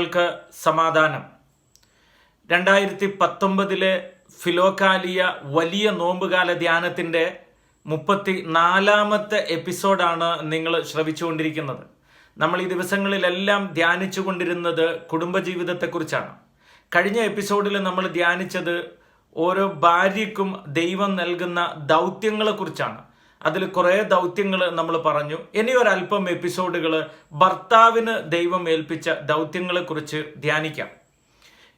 ൾക്ക് സമാധാനം. രണ്ടായിരത്തി പത്തൊമ്പതിലെ ഫിലോകാലിയ വലിയ നോമ്പുകാല ധ്യാനത്തിന്റെ മുപ്പത്തി നാലാമത്തെ എപ്പിസോഡാണ് നിങ്ങൾ ശ്രവിച്ചുകൊണ്ടിരിക്കുന്നത്. നമ്മൾ ഈ ദിവസങ്ങളിലെല്ലാം ധ്യാനിച്ചു കൊണ്ടിരുന്നത് കുടുംബജീവിതത്തെക്കുറിച്ചാണ്. കഴിഞ്ഞ എപ്പിസോഡിൽ നമ്മൾ ധ്യാനിച്ചത് ഓരോ ഭാര്യയ്ക്കും ദൈവം നൽകുന്ന ദൗത്യങ്ങളെക്കുറിച്ചാണ്. അതിൽ കുറേ ദൗത്യങ്ങൾ നമ്മൾ പറഞ്ഞു. ഇനി ഒരല്പം എപ്പിസോഡുകൾ ഭർത്താവിന് ദൈവം ഏൽപ്പിച്ച ദൗത്യങ്ങളെക്കുറിച്ച് ധ്യാനിക്കാം.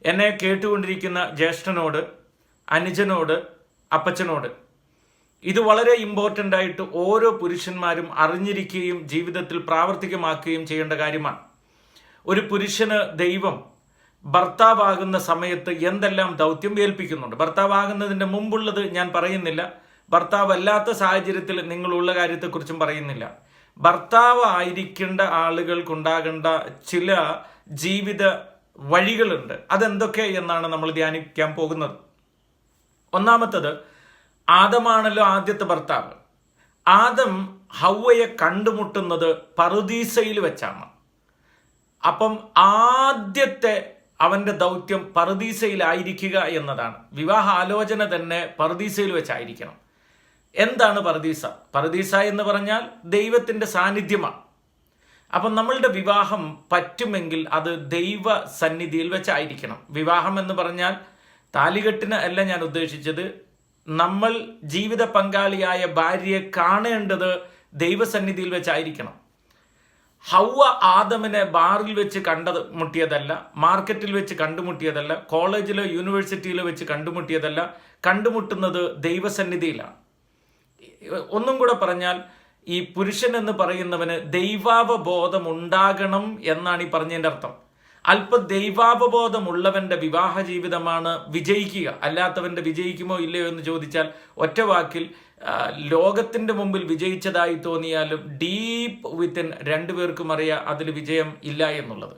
എന്നെ കേട്ടുകൊണ്ടിരിക്കുന്ന ജ്യേഷ്ഠനോട് അനുജനോട് അപ്പച്ചനോട് ഇത് വളരെ ഇമ്പോർട്ടന്റ് ആയിട്ട് ഓരോ പുരുഷന്മാരും അറിഞ്ഞിരിക്കുകയും ജീവിതത്തിൽ പ്രാവർത്തികമാക്കുകയും ചെയ്യേണ്ട കാര്യമാണ്. ഒരു പുരുഷന് ദൈവം ഭർത്താവാകുന്ന സമയത്ത് എന്തെല്ലാം ദൗത്യം ഏൽപ്പിക്കുന്നുണ്ട്? ഭർത്താവാകുന്നതിന്റെ മുമ്പുള്ളത് ഞാൻ പറയുന്നില്ല. ഭർത്താവല്ലാത്ത സാഹചര്യത്തിൽ നിങ്ങളുള്ള കാര്യത്തെക്കുറിച്ചും പറയുന്നില്ല. ഭർത്താവ് ആയിരിക്കേണ്ട ആളുകൾക്കുണ്ടാകേണ്ട ചില ജീവിത വഴികളുണ്ട്. അതെന്തൊക്കെ എന്നാണ് നമ്മൾ ധ്യാനിക്കാൻ പോകുന്നത്. ഒന്നാമത്തത് ആദമാണല്ലോ ആദ്യത്തെ ഭർത്താവ്. ആദം ഹൗവയെ കണ്ടുമുട്ടുന്നത് പറുദീസയിൽ വെച്ചാണ്. അപ്പം ആദ്യത്തെ അവന്റെ ദൗത്യം പറുദീസയിലായിരിക്കുക എന്നതാണ്. വിവാഹ ആലോചന തന്നെ പറുദീസയിൽ വെച്ചായിരിക്കണം. എന്താണ് പറദീസ പറദീസ എന്ന് പറഞ്ഞാൽ ദൈവത്തിന്റെ സാന്നിധ്യമാണ്. അപ്പം നമ്മളുടെ വിവാഹം പറ്റുമെങ്കിൽ അത് ദൈവ സന്നിധിയിൽ വെച്ചായിരിക്കണം. വിവാഹം എന്ന് പറഞ്ഞാൽ താലികെട്ടിന് അല്ല ഞാൻ ഉദ്ദേശിച്ചത്. നമ്മൾ ജീവിത പങ്കാളിയായ ഭാര്യയെ കാണേണ്ടത് ദൈവസന്നിധിയിൽ വെച്ചായിരിക്കണം. ഹൗവ ആദമിനെ ബാറിൽ വെച്ച് കണ്ടത് മുട്ടിയതല്ല മാർക്കറ്റിൽ വെച്ച് കണ്ടുമുട്ടിയതല്ല കോളേജിലോ യൂണിവേഴ്സിറ്റിയിലോ വെച്ച് കണ്ടുമുട്ടിയതല്ല. കണ്ടുമുട്ടുന്നത് ദൈവസന്നിധിയിലാണ്. ഒന്നും കൂടെ പറഞ്ഞാൽ ഈ പുരുഷൻ എന്ന് പറയുന്നവന് ദൈവാവബോധം ഉണ്ടാകണം എന്നാണ് ഈ പറഞ്ഞതിന്റെ അർത്ഥം. അല്പ ദൈവാവബോധമുള്ളവന്റെ വിവാഹ ജീവിതമാണ് വിജയിക്കുക. അല്ലാത്തവന്റെ വിജയിക്കുമോ ഇല്ലയോ എന്ന് ചോദിച്ചാൽ ഒറ്റ വാക്കിൽ ലോകത്തിന്റെ മുമ്പിൽ വിജയിച്ചതായി തോന്നിയാലും ഡീപ്പ് വിത്തിൻ രണ്ടുപേർക്കും അറിയാം അതിൽ വിജയം ഇല്ല എന്നുള്ളത്.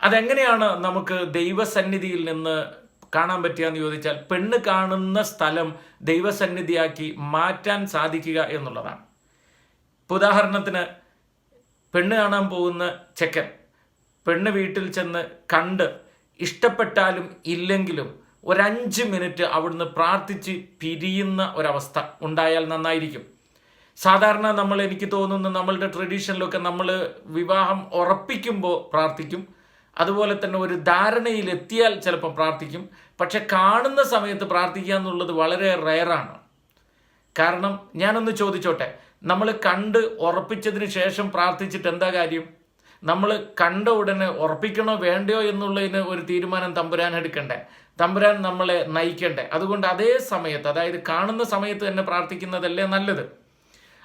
അതെങ്ങനെയാണ് നമുക്ക് ദൈവസന്നിധിയിൽ നിന്ന് കാണാൻ പറ്റുകയെന്ന് ചോദിച്ചാൽ പെണ്ണ് കാണുന്ന സ്ഥലം ദൈവസന്നിധിയാക്കി മാറ്റാൻ സാധിക്കുക എന്നുള്ളതാണ്. ഇപ്പൊ ഉദാഹരണത്തിന് പെണ്ണ് കാണാൻ പോകുന്ന ചെക്കൻ പെണ്ണ് വീട്ടിൽ ചെന്ന് കണ്ട് ഇഷ്ടപ്പെട്ടാലും ഇല്ലെങ്കിലും ഒരഞ്ച് മിനിറ്റ് അവിടുന്ന് പ്രാർത്ഥിച്ച് പിരിയുന്ന ഒരവസ്ഥ ഉണ്ടായാൽ നന്നായിരിക്കും. സാധാരണ നമ്മൾ എനിക്ക് തോന്നുന്നു നമ്മളുടെ ട്രഡീഷനിലൊക്കെ നമ്മൾ വിവാഹം ഉറപ്പിക്കുമ്പോൾ പ്രാർത്ഥിക്കും. അതുപോലെ തന്നെ ഒരു ധാരണയിൽ എത്തിയാൽ ചിലപ്പോൾ പ്രാർത്ഥിക്കും. പക്ഷെ കാണുന്ന സമയത്ത് പ്രാർത്ഥിക്കുക എന്നുള്ളത് വളരെ റയറാണ്. കാരണം ഞാനൊന്ന് ചോദിച്ചോട്ടെ നമ്മൾ കണ്ട് ഉറപ്പിച്ചതിന് ശേഷം പ്രാർത്ഥിച്ചിട്ട് എന്താ കാര്യം? നമ്മൾ കണ്ട ഉടനെ ഉറപ്പിക്കണോ വേണ്ടയോ എന്നുള്ളതിന് ഒരു തീരുമാനം തമ്പുരാൻ എടുക്കണ്ടേ? തമ്പുരാൻ നമ്മളെ നയിക്കണ്ടേ? അതുകൊണ്ട് അതേ സമയത്ത് അതായത് കാണുന്ന സമയത്ത് തന്നെ പ്രാർത്ഥിക്കുന്നതല്ലേ നല്ലത്?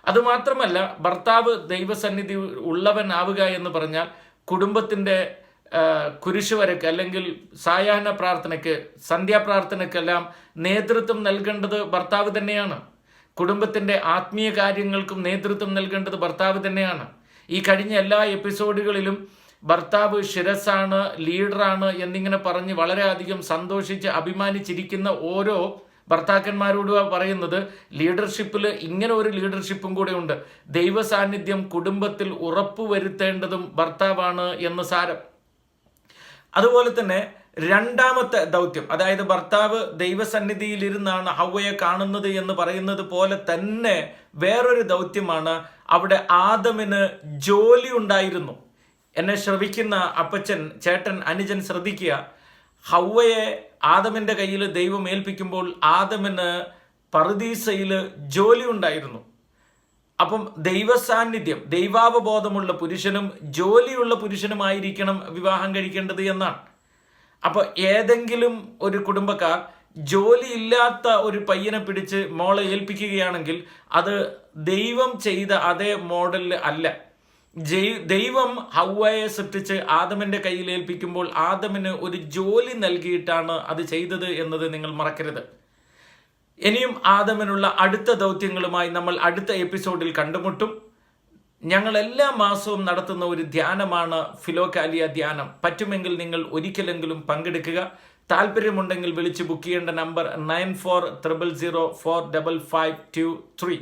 അതുമാത്രമല്ല ഭർത്താവ് ദൈവസന്നിധി ഉള്ളവൻ ആവുക എന്ന് പറഞ്ഞാൽ കുടുംബത്തിന്റെ ആ, കുരിശ് വരക്ക് അല്ലെങ്കിൽ സായാഹ്ന പ്രാർത്ഥനയ്ക്ക് സന്ധ്യാപ്രാർത്ഥനയ്ക്കെല്ലാം നേതൃത്വം നൽകേണ്ടത് ഭർത്താവ് തന്നെയാണ്. കുടുംബത്തിന്റെ ആത്മീയ കാര്യങ്ങൾക്കും നേതൃത്വം നൽകേണ്ടത് ഭർത്താവ് തന്നെയാണ്. ഈ കഴിഞ്ഞ എല്ലാ എപ്പിസോഡുകളിലും ഭർത്താവ് ശിരസാണ് ലീഡറാണ് എന്നിങ്ങനെ പറഞ്ഞ് വളരെയധികം സന്തോഷിച്ച് അഭിമാനിച്ചിരിക്കുന്ന ഓരോ ഭർത്താക്കന്മാരോട് പറയുന്നത് ലീഡർഷിപ്പിൽ ഇങ്ങനെ ഒരു ലീഡർഷിപ്പും കൂടെ ഉണ്ട്. ദൈവ സാന്നിധ്യം കുടുംബത്തിൽ ഉറപ്പുവരുത്തേണ്ടതും ഭർത്താവാണ് എന്ന് സാരം. അതുപോലെ തന്നെ രണ്ടാമത്തെ ദൗത്യം അതായത് ഭർത്താവ് ദൈവസന്നിധിയിലിരുന്നാണ് ഹൗവയെ കാണുന്നത് എന്ന് പറയുന്നത് പോലെ തന്നെ വേറൊരു ദൗത്യമാണ് അവിടെ ആദമിന് ജോലി ഉണ്ടായിരുന്നു. എന്നെ ശ്രവിക്കുന്ന അപ്പച്ചൻ ചേട്ടൻ അനുജൻ ശ്രദ്ധിക്കുക. ഹൗവയെ ആദമിന്റെ കയ്യിൽ ദൈവം ഏൽപ്പിക്കുമ്പോൾ ആദമിന് പറുദീസയിൽ ജോലി ഉണ്ടായിരുന്നു. അപ്പം ദൈവസാന്നിധ്യം ദൈവാവബോധമുള്ള പുരുഷനും ജോലിയുള്ള പുരുഷനുമായിരിക്കണം വിവാഹം കഴിക്കേണ്ടത് എന്നാണ്. അപ്പോൾ ഏതെങ്കിലും ഒരു കുടുംബക്കാർ ജോലി ഇല്ലാത്ത ഒരു പയ്യനെ പിടിച്ച് മോളെ ഏൽപ്പിക്കുകയാണെങ്കിൽ അത് ദൈവം ചെയ്ത അതേ മോഡലിൽ അല്ല. ദൈവം ഹൗവയെ സൃഷ്ടിച്ച് ആദമിന്റെ കയ്യിൽ ഏൽപ്പിക്കുമ്പോൾ ആദമിന് ഒരു ജോലി നൽകിയിട്ടാണ് അത് ചെയ്തത് എന്നത് നിങ്ങൾ മറക്കരുത്. ഇനിയും ആദമിനുള്ള അടുത്ത ദൗത്യങ്ങളുമായി നമ്മൾ അടുത്ത എപ്പിസോഡിൽ കണ്ടുമുട്ടും. ഞങ്ങൾ എല്ലാ മാസവും നടത്തുന്ന ഒരു ധ്യാനമാണ് ഫിലോകാലിയ ധ്യാനം. പറ്റുമെങ്കിൽ നിങ്ങൾ ഒരിക്കലെങ്കിലും പങ്കെടുക്കുക. താല്പര്യമുണ്ടെങ്കിൽ വിളിച്ച് ബുക്ക് ചെയ്യേണ്ട number nine four triple zero four double five two three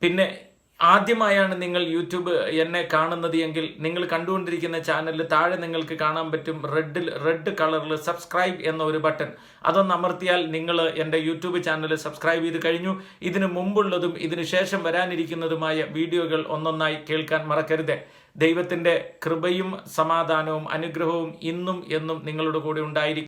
പിന്നെ ആദ്യമായാണ് നിങ്ങൾ യൂട്യൂബ് എന്നെ കാണുന്നത് എങ്കിൽ നിങ്ങൾ കണ്ടുകൊണ്ടിരിക്കുന്ന ചാനലിൽ താഴെ നിങ്ങൾക്ക് കാണാൻ പറ്റും റെഡിൽ റെഡ് കളറിൽ സബ്സ്ക്രൈബ് എന്ന ഒരു ബട്ടൺ. അതൊന്ന് അമർത്തിയാൽ നിങ്ങൾ എന്റെ യൂട്യൂബ് ചാനൽ സബ്സ്ക്രൈബ് ചെയ്ത് കഴിഞ്ഞു. ഇതിനു മുമ്പുള്ളതും ഇതിനു ശേഷം വരാനിരിക്കുന്നതുമായ വീഡിയോകൾ ഒന്നൊന്നായി കേൾക്കാൻ മറക്കരുത്. ദൈവത്തിന്റെ കൃപയും സമാധാനവും അനുഗ്രഹവും ഇന്നും എന്നും നിങ്ങളുടെ കൂടെ ഉണ്ടായിരിക്കും.